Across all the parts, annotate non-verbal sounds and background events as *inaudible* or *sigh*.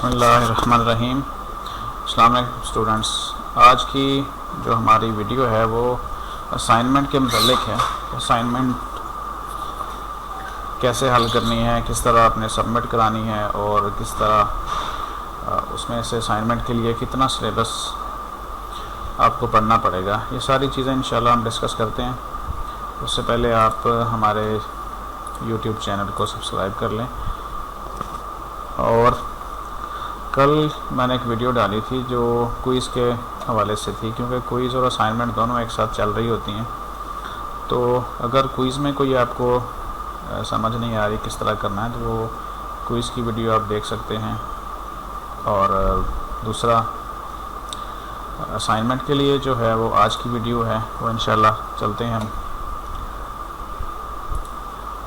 बसमीम अल्लाम स्टूडेंट्स। आज की जो हमारी वीडियो है, वो असाइनमेंट के मतलब है। असाइनमेंट कैसे हल करनी है, किस तरह आपने सबमिट करानी है, और किस तरह उसमें से असाइनमेंट के लिए कितना सिलेबस आपको पढ़ना पड़ेगा। ये सारी चीज़ें इंशाल्लाह हम डिस्कस करते हैं। उससे पहले आप हमारे यूट्यूब चैनल को सब्सक्राइब कर लें। और कल मैंने एक वीडियो डाली थी जो क्विज़ के हवाले से थी, क्योंकि क्विज़ और असाइनमेंट दोनों एक साथ चल रही होती हैं। तो अगर क्विज़ में कोई आपको समझ नहीं आ रही किस तरह करना है तो वो क्विज़ की वीडियो आप देख सकते हैं। और दूसरा असाइनमेंट के लिए जो है वो आज की वीडियो है, वो इंशाल्लाह चलते हैं हम।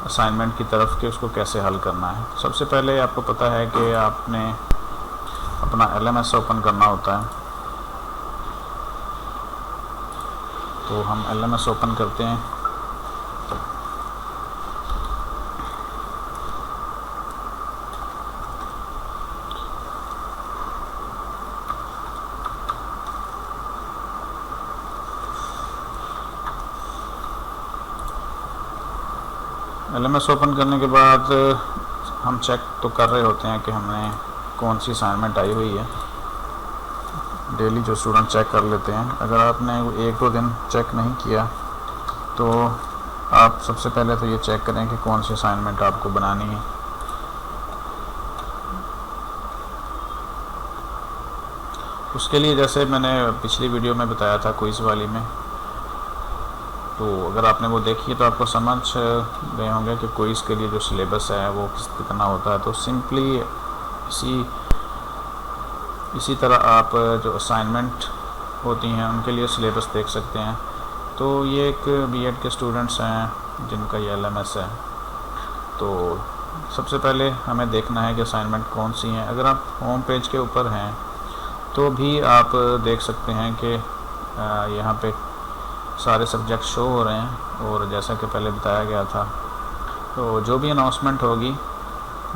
असाइनमेंट की तरफ़ के उसको कैसे हल करना है। सबसे पहले आपको पता है कि आपने अपना एल एम एस ओपन करना होता है। तो हम एल एम एस ओपन करते हैं। एल एम एस ओपन करने के बाद हम चेक तो कर रहे होते हैं कि हमने कौन सी असाइनमेंट आई हुई है। डेली जो स्टूडेंट चेक कर लेते हैं। अगर आपने एक दो दिन चेक नहीं किया तो आप सबसे पहले तो ये चेक करें कि कौन सी असाइनमेंट आपको बनानी है। उसके लिए जैसे मैंने पिछली वीडियो में बताया था क्विज़ वाली में तो अगर आपने वो देखी है तो आपको समझ गए होंगे कि क्विज़ के लिए जो सिलेबस है, वो किस कितना होता है। तो सिंपली इसी इसी तरह आप जो असाइनमेंट होती हैं, उनके लिए सिलेबस देख सकते हैं। तो ये एक बीएड के स्टूडेंट्स हैं, जिनका ये एलएमएस है। तो सबसे पहले हमें देखना है कि असाइनमेंट कौन सी हैं। अगर आप होम पेज के ऊपर हैं तो भी आप देख सकते हैं कि यहाँ पे सारे सब्जेक्ट शो हो रहे हैं, और जैसा कि पहले बताया गया था तो जो भी अनाउंसमेंट होगी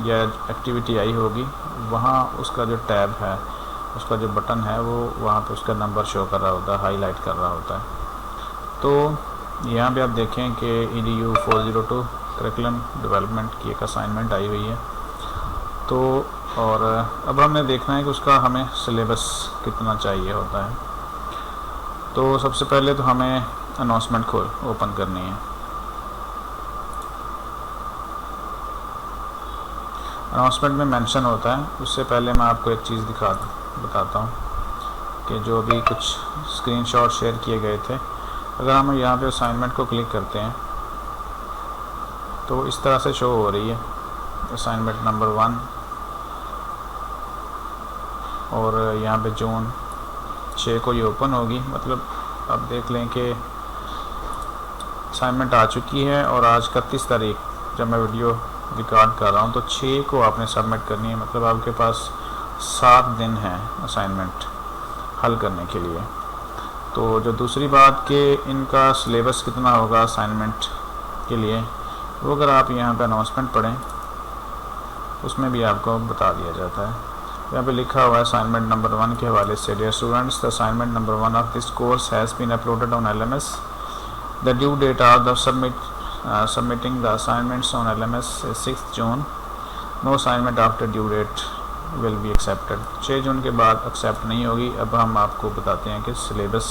या एक्टिविटी आई होगी। वहाँ उसका जो टैब है, उसका जो बटन है, वो वहाँ पे उसका नंबर शो कर रहा होता है हाईलाइट कर रहा होता है। तो यहाँ पे आप देखें कि E D U four zero two curriculum development की एक असाइनमेंट आई हुई है। तो और अब हमें देखना है कि उसका हमें सिलेबस कितना चाहिए होता है। तो सबसे पहले तो हमें अनाउंसमेंट खोल ओपन करनी है। अनाउंसमेंट में मेंशन होता है। उससे पहले मैं आपको एक चीज़ दिखा बताता हूँ कि जो अभी कुछ स्क्रीनशॉट शेयर किए गए थे, अगर हम यहाँ पे असाइनमेंट को क्लिक करते हैं तो इस तरह से शो हो रही है। असाइनमेंट नंबर वन और यहाँ पे जून छः को ये ओपन होगी। मतलब अब देख लें कि असाइनमेंट आ चुकी है और आज इकतीस तारीख जब मैं वीडियो रिकॉर्ड कर रहा हूँ तो छः को आपने सबमिट करनी है। मतलब आपके पास सात दिन है असाइनमेंट हल करने के लिए। तो जो दूसरी बात कि इनका सिलेबस कितना होगा असाइनमेंट के लिए, वो अगर आप यहाँ पे अनाउंसमेंट पढ़ें, उसमें भी आपको बता दिया जाता है। यहाँ पे लिखा हुआ है असाइनमेंट नंबर वन के हवाले से dear students the assignment number one of this course has been uploaded on L M S the due date are the submit submitting the assignments on L M S six June no assignment after due date will be accepted छः जून के बाद accept नहीं होगी। अब हम आपको बताते हैं कि सिलेबस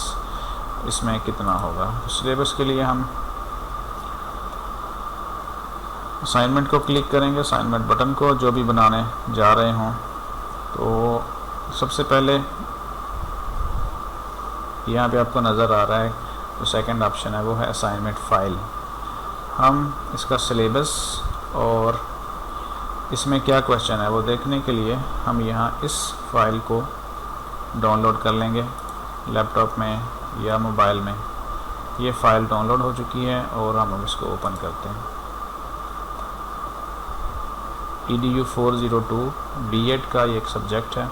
इसमें कितना होगा। सिलेबस के लिए हम असाइनमेंट को क्लिक करेंगे। असाइनमेंट बटन को जो भी बनाने जा रहे हों। तो सबसे पहले यहाँ पे आपको नज़र आ रहा है। जो सेकंड ऑप्शन है, वो है असाइनमेंट फ़ाइल हम इसका सिलेबस और इसमें क्या क्वेश्चन है वो देखने के लिए हम यहाँ इस फ़ाइल को डाउनलोड कर लेंगे लैपटॉप में या मोबाइल में। ये फ़ाइल डाउनलोड हो चुकी है और हम इसको ओपन करते हैं। E D U four zero two B Ed का ये एक सब्जेक्ट है।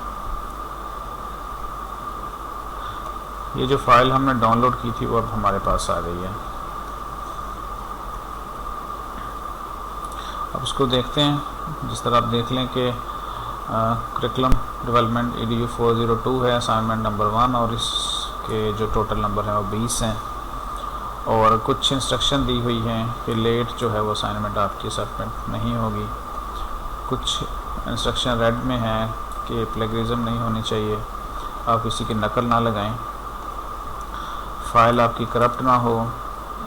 ये जो फ़ाइल हमने डाउनलोड की थी वो अब हमारे पास आ गई है। उसको देखते हैं। जिस तरह आप देख लें कि curriculum development E D U four zero two है असाइनमेंट नंबर वन और इसके जो टोटल नंबर हैं वो बीस हैं। और कुछ इंस्ट्रक्शन दी हुई हैं कि लेट जो है वो असाइनमेंट आपकी सबमिट नहीं होगी। कुछ इंस्ट्रक्शन रेड में है कि प्लेगरिज्म नहीं होनी चाहिए। आप किसी की नकल ना लगाएँ। फ़ाइल आपकी करप्ट ना हो।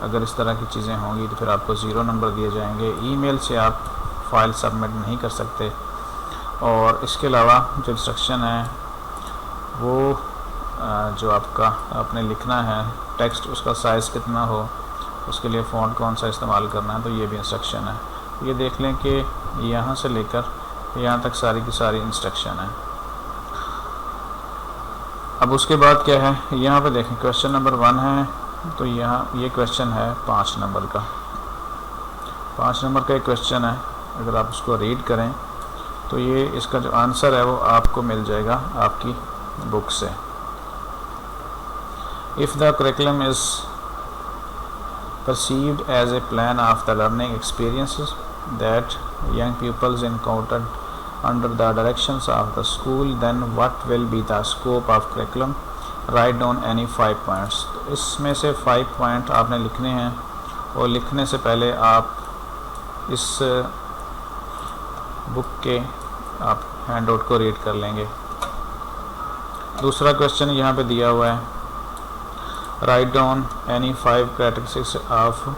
अगर इस तरह की चीज़ें होंगी तो फिर आपको ज़ीरो नंबर दिए जाएँगे। ईमेल से आप फ़ाइल सबमिट नहीं कर सकते। और इसके अलावा जो इंस्ट्रक्शन है, वो जो आपका, आपने लिखना है, टेक्स्ट उसका साइज़ कितना हो, उसके लिए फ़ॉन्ट कौन सा इस्तेमाल करना है तो ये भी इंस्ट्रक्शन है। ये देख लें कि यहाँ से लेकर यहाँ तक सारी की सारी इंस्ट्रक्शन है। अब उसके बाद क्या है? यहाँ पे देखें, क्वेश्चन नंबर वन है तो यहाँ ये क्वेश्चन है पाँच नंबर का। पाँच नंबर का एक क्वेश्चन है, अगर आप उसको रीड करें तो ये इसका जो आंसर है वो आपको मिल जाएगा आपकी बुक से। If the curriculum is perceived as a plan of the learning experience that young peoples encountered under the direction of the school then what will be the scope of curriculum write down any five points इसमें से five point आपने लिखने हैं। और लिखने से पहले आप इस बुक के आप हैंड आउट को रीड कर लेंगे। दूसरा क्वेश्चन यहाँ पे दिया हुआ है। Write down any five characteristics of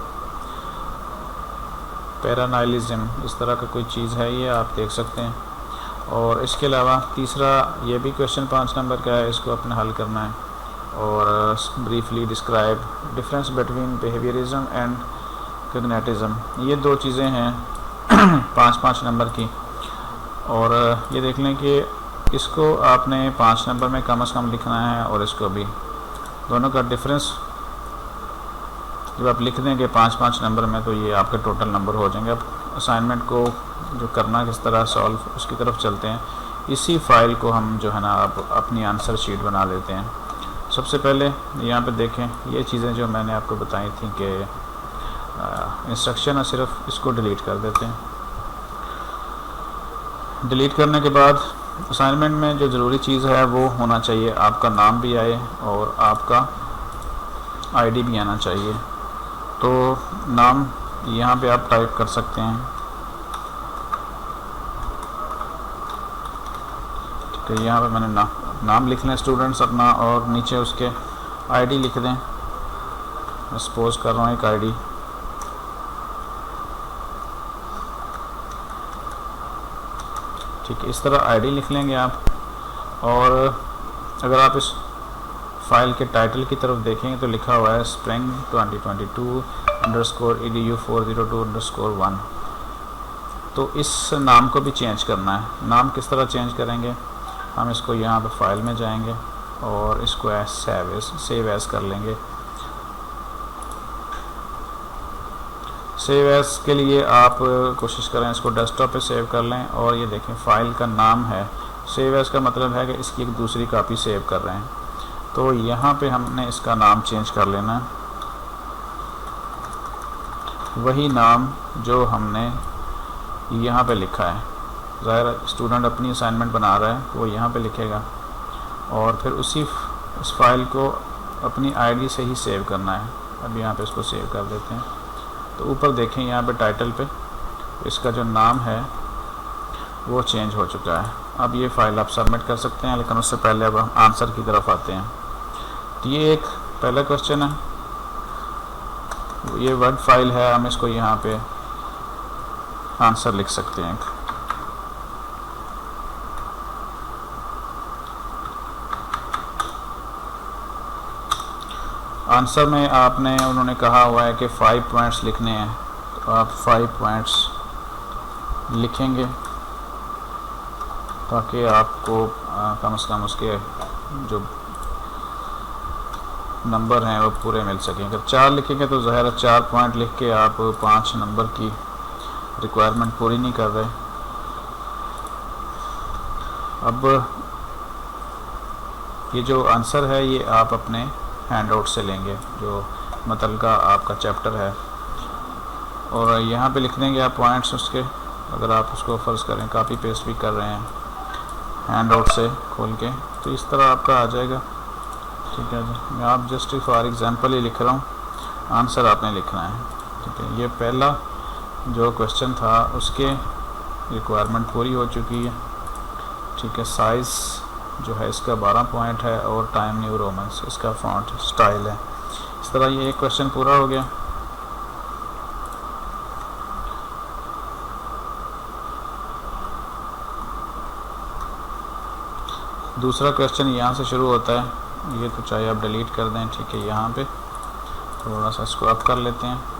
perennialism इस तरह का कोई चीज़ है ये, आप देख सकते हैं। और इसके अलावा तीसरा ये भी क्वेश्चन पाँच नंबर का है, इसको अपने हल करना है। और briefly describe difference between behaviourism and cognitivism ये दो चीज़ें हैं *clears throat* पाँच पाँच नंबर की। और ये देख लें कि इसको आपने पाँच नंबर में कम अज़ कम लिखना है और इसको भी। दोनों का डिफरेंस जब आप लिख देंगे पाँच पाँच नंबर में तो ये आपके टोटल नंबर हो जाएँगे। अब असाइनमेंट को जो करना किस तरह सॉल्व उसकी तरफ़ चलते हैं। इसी फ़ाइल को हम जो है ना, आप अपनी आंसर शीट बना लेते हैं। सबसे पहले यहाँ पे देखें ये चीज़ें जो मैंने आपको बताई थी कि इंस्ट्रक्शन है सिर्फ़ इसको डिलीट कर देते हैं। डिलीट करने के बाद असाइनमेंट में जो ज़रूरी चीज़ है वो होना चाहिए आपका नाम भी आए और आपका आईडी भी आना चाहिए। तो नाम यहाँ पे आप टाइप कर सकते हैं। ठीक है यहाँ पे मैंने ना, नाम लिख लें स्टूडेंट्स अपना और नीचे उसके आईडी लिख दें। मैं सपोज़ कर रहा हूँ एक आईडी ठीक है इस तरह आईडी लिख लेंगे आप। और अगर आप इस फ़ाइल के टाइटल की तरफ़ देखेंगे तो लिखा हुआ है spring 2022 under score E D U four zero two under score one तो इस नाम को भी चेंज करना है। नाम किस तरह चेंज करेंगे? हम इसको यहाँ पे फ़ाइल में जाएँगे और इसको as save as save as कर लेंगे। सेव एस के लिए आप कोशिश करें इसको डेस्कटॉप पे सेव कर लें और ये देखें फ़ाइल का नाम है। सेव एस का मतलब है कि इसकी एक दूसरी कापी सेव कर रहे हैं। तो यहाँ पे हमने इसका नाम चेंज कर लेना। वही नाम जो हमने यहाँ पे लिखा है। ज़ाहिर स्टूडेंट अपनी असाइनमेंट बना रहा है तो वो यहाँ पे लिखेगा। और फिर उसी उस फ़ाइल को अपनी आईडी से ही सेव करना है। अब यहाँ पे इसको सेव कर देते हैं। तो ऊपर देखें यहाँ पे टाइटल पे, इसका जो नाम है, वो चेंज हो चुका है। अब ये फ़ाइल आप सबमिट कर सकते हैं, लेकिन उससे पहले अब हम आंसर की तरफ़ आते हैं। तो ये एक पहला क्वेश्चन है। ये वर्ड फ़ाइल है, हम इसको यहाँ पे आंसर लिख सकते हैं। आंसर में आपने, उन्होंने कहा हुआ है कि फाइव पॉइंट्स लिखने हैं। तो आप फाइव पॉइंट्स लिखेंगे ताकि आपको कम से कम उसके जो नंबर हैं, वो पूरे मिल सकें। अगर चार लिखेंगे तो ज़ाहिर चार पॉइंट लिख के आप पाँच नंबर की रिक्वायरमेंट पूरी नहीं कर रहे। अब ये जो आंसर है, ये आप अपने हैंड आउट से लेंगे, जो मतल का आपका चैप्टर है। और यहाँ पे लिख देंगे आप पॉइंट्स उसके, अगर आप उसको फ़र्ज़ करें, कापी पेस्ट भी कर रहे हैं हैंड आउट से खोल के तो इस तरह आपका आ जाएगा। ठीक है जी, मैं आप जस्ट फॉर एग्ज़ाम्पल ही लिख रहा हूँ, आंसर आपने लिखना है। ठीक है, ये पहला जो क्वेश्चन था, उसके रिक्वायरमेंट पूरी हो चुकी है। ठीक है साइज़ जो है, इसका 12 पॉइंट है और टाइम न्यू रोमन्स इसका फॉन्ट स्टाइल है। इस तरह ये एक क्वेश्चन पूरा हो गया। दूसरा क्वेश्चन यहाँ से शुरू होता है। ये तो चाहे आप डिलीट कर दें, ठीक है, यहाँ पे। थोड़ा सा इसको अप कर लेते हैं।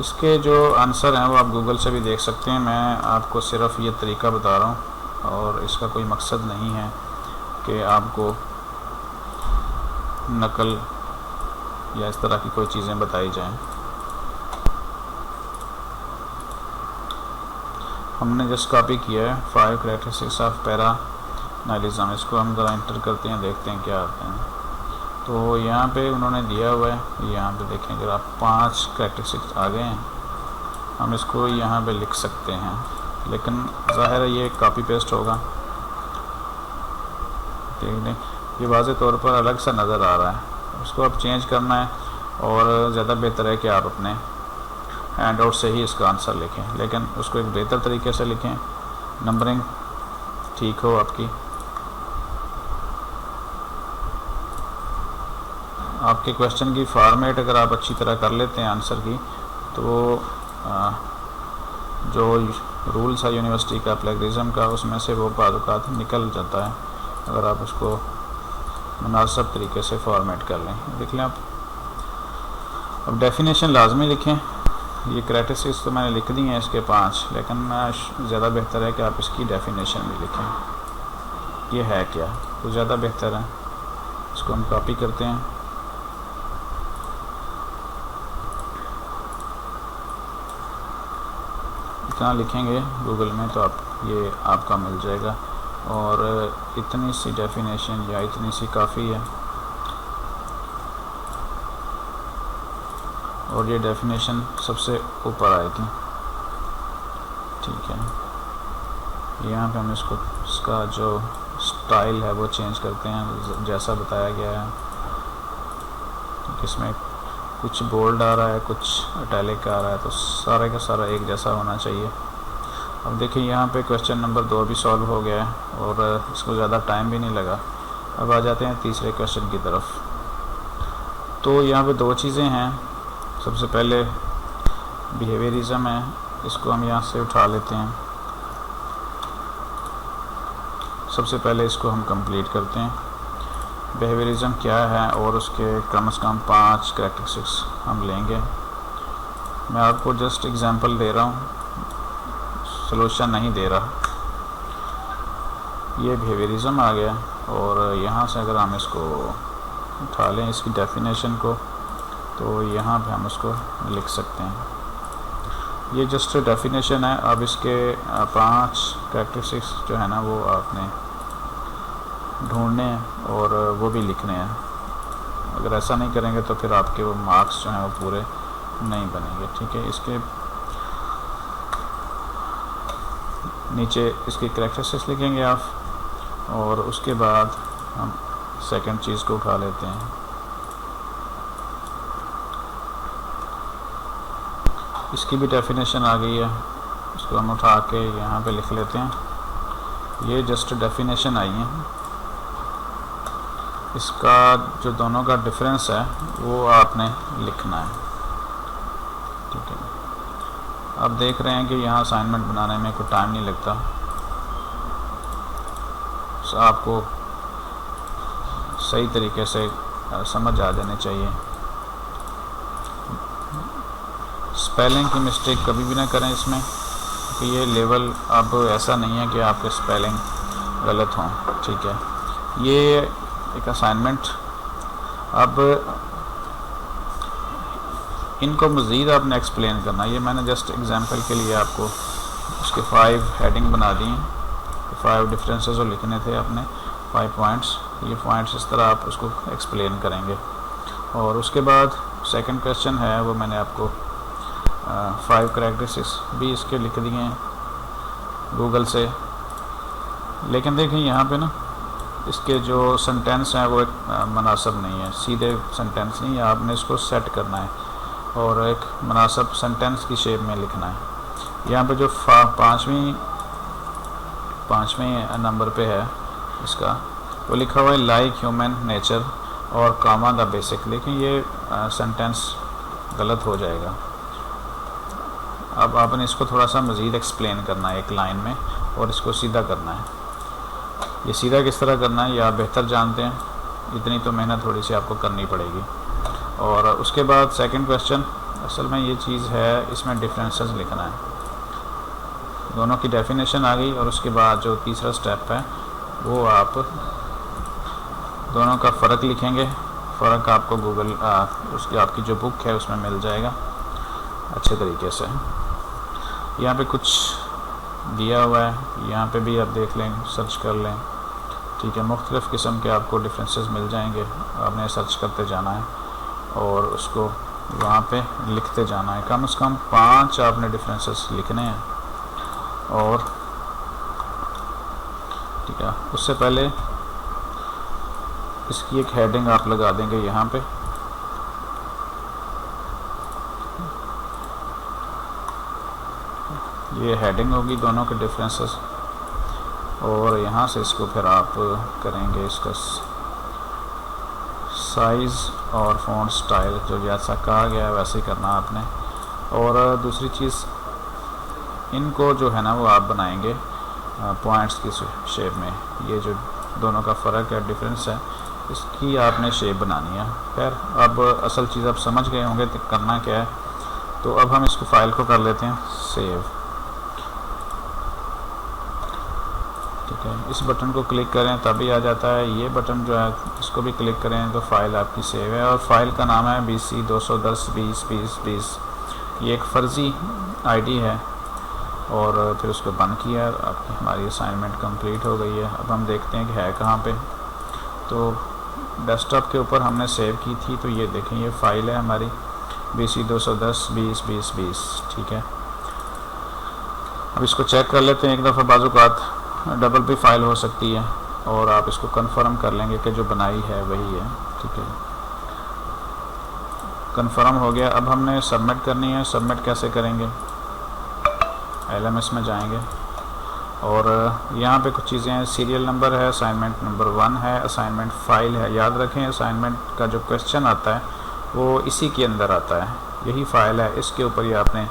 इसके जो आंसर हैं वो आप गूगल से भी देख सकते हैं। मैं आपको सिर्फ़ ये तरीका बता रहा हूँ और इसका कोई मकसद नहीं है कि आपको नकल या इस तरह की कोई चीज़ें बताई जाएँ। हमने जस्ट कॉपी किया है। Five characteristics of para nihilism इसको हम ज़रा इंटर करते हैं, देखते हैं क्या आते हैं। तो यहाँ पे उन्होंने दिया हुआ है। यहाँ पे देखें अगर आप पाँच करेक्टरिस्टिक्स आ गए हैं। हम इसको यहाँ पे लिख सकते हैं। लेकिन ज़ाहिर है ये कॉपी पेस्ट होगा। ठीक है ये वाज तौर पर अलग सा नज़र आ रहा है। उसको अब चेंज करना है और ज़्यादा बेहतर है कि आप अपने हैंड आउट से ही इसका आंसर लिखें। लेकिन उसको एक बेहतर तरीके से लिखें। नंबरिंग ठीक हो आपकी। आपके क्वेश्चन की फॉर्मेट अगर आप अच्छी तरह कर लेते हैं आंसर की तो आ, जो रूल्स है यूनिवर्सिटी का प्लेगरिज्म का उसमें से वो बाज़ात निकल जाता है। अगर आप उसको मुनासब तरीके से फॉर्मेट कर लें। देख लें आप। अब डेफिनेशन लाजमी लिखें। ये क्रेटिसिस तो मैंने लिख दी हैं इसके पाँच लेकिन ज़्यादा बेहतर है कि आप इसकी डेफिनेशन भी लिखें। ये है क्या? तो ज़्यादा बेहतर है। इसको हम कॉपी करते हैं। इतना लिखेंगे गूगल में तो आप, ये आपका मिल जाएगा। और इतनी सी डेफिनेशन या इतनी सी काफ़ी है। और ये डेफिनेशन सबसे ऊपर आएगी ठीक है। यहाँ पे हम इसको, इसका जो स्टाइल है, वो चेंज करते हैं, जैसा बताया गया है। इसमें कुछ बोल्ड आ रहा है, कुछ अटैलिक आ रहा है तो सारे का सारा एक जैसा होना चाहिए। अब देखिए, यहाँ पे क्वेश्चन नंबर दो भी सॉल्व हो गया है, और इसको ज़्यादा टाइम भी नहीं लगा। अब आ जाते हैं तीसरे क्वेश्चन की तरफ़। तो यहाँ पे दो चीज़ें हैं। सबसे पहले बिहेवियरिज़म है, इसको हम यहाँ से उठा लेते हैं। सबसे पहले इसको हम कंप्लीट करते हैं। बिहेवियरिज़म क्या है और उसके कम से कम पाँच करेक्टरिस्टिक्स हम लेंगे। मैं आपको जस्ट एग्जांपल दे रहा हूँ। सलूशन नहीं दे रहा। ये बिहेवियरिज़म आ गया और यहाँ से अगर हम इसको उठा लें, इसकी डेफिनेशन को तो यहाँ पे हम उसको लिख सकते हैं। ये जस्ट डेफिनेशन है। अब इसके पाँच कैरेक्टरिस्टिक्स जो है ना, वो आपने ढूँढने हैं और वो भी लिखने हैं। अगर ऐसा नहीं करेंगे तो फिर आपके वो मार्क्स जो हैं वो पूरे नहीं बनेंगे, ठीक है? इसके नीचे इसके करेक्टरिस्टिक्स लिखेंगे आप और उसके बाद हम सेकंड चीज़ को उठा लेते हैं। इसकी भी डेफिनेशन आ गई है। इसको हम उठा के यहाँ पे लिख लेते हैं। ये जस्ट डेफिनेशन आई है। इसका जो दोनों का डिफरेंस है, वो आपने लिखना है। ठीक है। आप देख रहे हैं कि यहाँ असाइनमेंट बनाने में कोई टाइम नहीं लगता। तो आपको सही तरीके से समझ आ जाने चाहिए। स्पेलिंग की मिस्टेक कभी भी ना करें इसमें, कि ये लेवल अब ऐसा नहीं है कि आपके स्पेलिंग गलत हों। ठीक है। ये एक असाइनमेंट अब इनको मज़ीद आपने एक्सप्लेन करना ये मैंने जस्ट एग्जांपल के लिए आपको उसके फाइव हेडिंग बना दी हैं। फाइव डिफरेंसेस जो लिखने थे आपने फाइव पॉइंट्स ये पॉइंट्स इस तरह आप उसको एक्सप्लेन करेंगे। और उसके बाद सेकंड क्वेश्चन है, वो मैंने आपको फाइव करेक्टरिस्टिक्स भी इसके लिख दिए हैं गूगल से। लेकिन देखें यहाँ पे ना इसके जो सेंटेंस हैं, वो एक मुनासब नहीं है। सीधे सेंटेंस नहीं है आपने इसको सेट करना है और एक मुनासब सेंटेंस की शेप में लिखना है। यहाँ पे जो पाँचवीं, पाँचवें नंबर पे है इसका, वो लिखा हुआ है लाइक ह्यूमन नेचर और कामा द बेसिक लेकिन ये सेंटेंस गलत हो जाएगा। अब आपने इसको थोड़ा सा मज़ीद एक्सप्लेन करना है, एक लाइन में, और इसको सीधा करना है। ये सीधा किस तरह करना है, ये आप बेहतर जानते हैं। इतनी तो मेहनत थोड़ी सी आपको करनी पड़ेगी। और उसके बाद सेकंड क्वेश्चन असल में ये चीज़ है, इसमें डिफरेंसेस लिखना है। दोनों की डेफिनेशन आ गई और उसके बाद जो तीसरा स्टेप है, वो आप दोनों का फ़र्क लिखेंगे। फ़र्क आपको गूगल उसकी, आपकी जो बुक है, उसमें मिल जाएगा। अच्छे तरीके से। यहाँ पे कुछ दिया हुआ है, यहाँ पे भी आप देख लें सर्च कर लें। ठीक है, मुख्तलिफ़ किस्म के आपको डिफरेंसेस मिल जाएँगे। आपने सर्च करते जाना है और उसको वहाँ पे लिखते जाना है। कम से कम पाँच आपने डिफरेंसेस लिखने हैं और ठीक है, उससे पहले इसकी एक हेडिंग आप लगा देंगे यहाँ पे। ये हेडिंग होगी दोनों के डिफरेंसेस और यहाँ से इसको फिर आप करेंगे इसका साइज़ और फ़ॉन्ट स्टाइल जो जैसा कहा गया है वैसे करना आपने। और दूसरी चीज़, इनको जो है ना वो आप बनाएँगे पॉइंट्स की शेप में। ये जो दोनों का फ़र्क है डिफरेंस है, इसकी आपने शेप बनानी है। खैर, अब असल चीज़ आप समझ गए होंगे करना क्या है। तो अब हम इसको फ़ाइल को कर लेते हैं सेव ठीक है इस बटन को क्लिक करें, तभी आ जाता है। ये बटन जो है, इसको भी क्लिक करें तो फ़ाइल आपकी सेव है और फ़ाइल का नाम है बी सी दो सौ दस बीस बीस बीस ये एक फ़र्ज़ी आईडी है और फिर उसको बंद किया आपकी हमारी असाइनमेंट कंप्लीट हो गई है। अब हम देखते हैं कि है कहाँ पे। तो डेस्कटॉप के ऊपर हमने सेव की थी तो ये देखें, ये फ़ाइल है हमारी बी सी दो सौ दस बीस बीस बीस ठीक है। अब इसको चेक कर लेते हैं, एक दफ़ा बाजूकात। डबल भी फ़ाइल हो सकती है और आप इसको कंफर्म कर लेंगे कि जो बनाई है वही है, ठीक है? कंफर्म हो गया। अब हमने सबमिट करनी है। सबमिट कैसे करेंगे? एलएमएस में जाएँगे। और यहाँ पे कुछ चीज़ें हैं। सीरियल नंबर है असाइनमेंट नंबर वन है असाइनमेंट फ़ाइल है। याद रखें असाइनमेंट का जो क्वेश्चन आता है, वो इसी के अंदर आता है। यही फ़ाइल है। इसके ऊपर ही आपने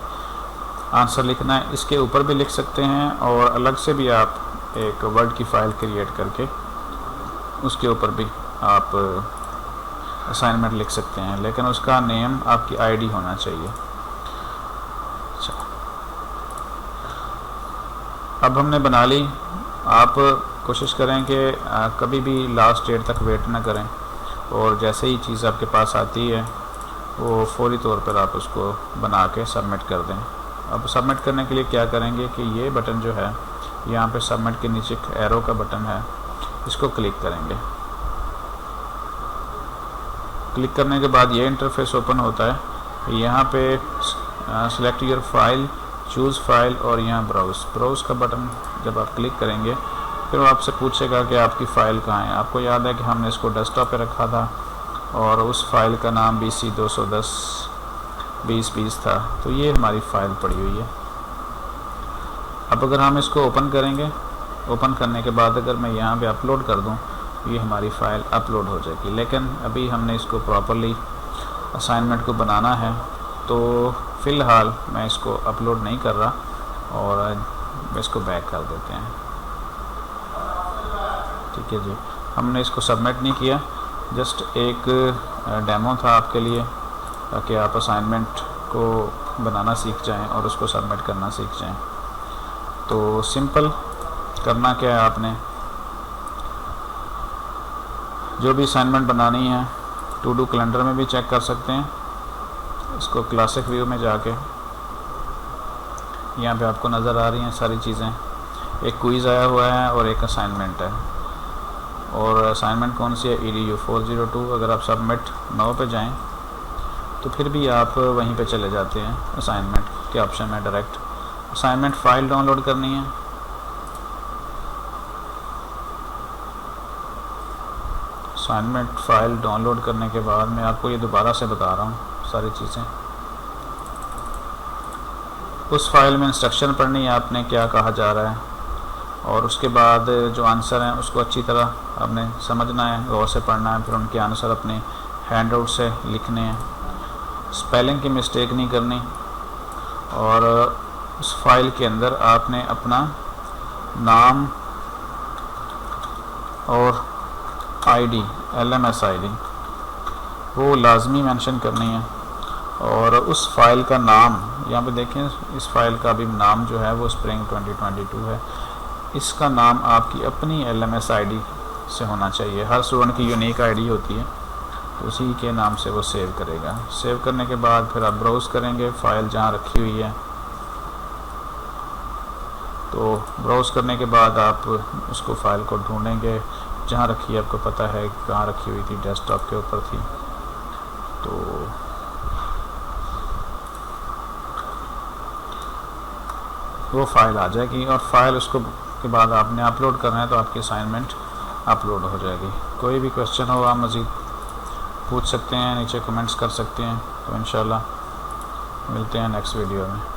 आंसर लिखना है। इसके ऊपर भी लिख सकते हैं और अलग से भी आप एक वर्ड की फ़ाइल क्रिएट करके उसके ऊपर भी आप असाइनमेंट लिख सकते हैं, लेकिन उसका नेम आपकी आईडी होना चाहिए। अब हमने बना ली। आप कोशिश करें कि कभी भी लास्ट डेट तक वेट ना करें, और जैसे ही चीज़ आपके पास आती है, वो फौरी तौर पर आप उसको बना के सबमिट कर दें। अब सबमिट करने के लिए क्या करेंगे कि ये बटन जो है यहाँ पे सबमिट के नीचे एरो का बटन है। इसको क्लिक करेंगे। क्लिक करने के बाद ये इंटरफेस ओपन होता है। यहाँ पे select your file choose file और यहाँ ब्राउज ब्राउज का बटन जब आप क्लिक करेंगे, फिर वो आपसे पूछेगा कि आपकी फ़ाइल कहाँ है। आपको याद है कि हमने इसको डेस्कटॉप पे रखा था और उस फ़ाइल का नाम बी सी दो सौ दस, बीस बीस था। तो ये हमारी फ़ाइल पड़ी हुई है। अब अगर हम इसको ओपन करेंगे ओपन करने के बाद अगर मैं यहाँ पे अपलोड कर दूँ, ये हमारी फ़ाइल अपलोड हो जाएगी। लेकिन अभी हमने इसको प्रॉपरली असाइनमेंट को बनाना है तो फ़िलहाल मैं इसको अपलोड नहीं कर रहा और इसको बैक कर देते हैं। ठीक है जी। हमने इसको सबमिट नहीं किया। जस्ट एक डेमो था आपके लिए, ताकि आप असाइनमेंट को बनाना सीख जाएँ और उसको सबमिट करना सीख जाएँ। तो सिंपल करना क्या है आपने? जो भी असाइनमेंट बनानी है टू डू कैलेंडर में भी चेक कर सकते हैं। इसको क्लासिक व्यू में जाके, यहाँ पे आपको नज़र आ रही हैं सारी चीज़ें। एक क्विज़ आया हुआ है और एक असाइनमेंट है। और असाइनमेंट कौन सी है? E D U four zero two अगर आप सबमिट नौ पे जाएँ तो फिर भी आप वहीं पे चले जाते हैं। असाइनमेंट के ऑप्शन में डायरेक्ट असाइनमेंट फ़ाइल डाउनलोड करनी है। असाइनमेंट फ़ाइल डाउनलोड करने के बाद मैं आपको ये दोबारा से बता रहा हूँ सारी चीज़ें। उस फ़ाइल में इंस्ट्रक्शन पढ़नी है, आपने क्या कहा जा रहा है। और उसके बाद जो आंसर हैं, उसको अच्छी तरह आपने समझना है, गौर से पढ़ना है, फिर उनके आंसर अपने हैंड आउट से लिखने हैं। स्पेलिंग की मिस्टेक नहीं करनी। और उस फ़ाइल के अंदर आपने अपना नाम और आईडी एलएमएस आईडी वो लाजमी मेंशन करनी है। और उस फ़ाइल का नाम, यहाँ पे देखें, इस फ़ाइल का भी नाम जो है, वो स्प्रिंग 2022 है। इसका नाम आपकी अपनी L M S I D से होना चाहिए। हर स्टूडेंट की यूनिक आईडी होती है तो उसी के नाम से वो सेव करेगा। सेव करने के बाद फिर आप ब्राउज़ करेंगे फ़ाइल जहाँ रखी हुई है तो ब्राउज़ करने के बाद आप उसको फ़ाइल को ढूंढेंगे, जहाँ रखी है, आपको पता है कहाँ रखी हुई थी डेस्कटॉप के ऊपर थी। तो वो फ़ाइल आ जाएगी और फ़ाइल उसको के बाद आपने अपलोड करना है तो आपकी असाइनमेंट अपलोड हो जाएगी। कोई भी क्वेश्चन हो, आप मज़ीद पूछ सकते हैं, नीचे कमेंट्स कर सकते हैं। तो इन मिलते हैं नेक्स्ट वीडियो में।